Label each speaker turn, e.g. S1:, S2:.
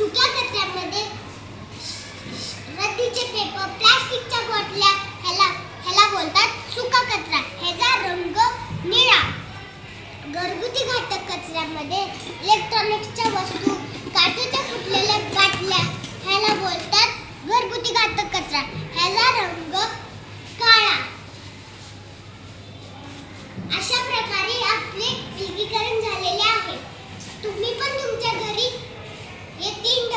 S1: सुक्या कचऱ्यामध्ये रद्दीचे पेपर प्लास्टिकच्या बाटल्या ह्याला ह्याला बोलतात सुका कचरा. ह्याचा रंग निळा. घरगुती घातक कचऱ्यामध्ये इलेक्ट्रॉनिक्सच्या वस्तू काचेच्या फुटलेल्या बाटल्या ह्याला बोलतात घरगुती घातक कचरा. ह्याला रंग काळा. अशा प्रकारे आपले विलगीकरण झालेले आहे. तुम्ही पण तुमच्या घरी எத்தீண்ட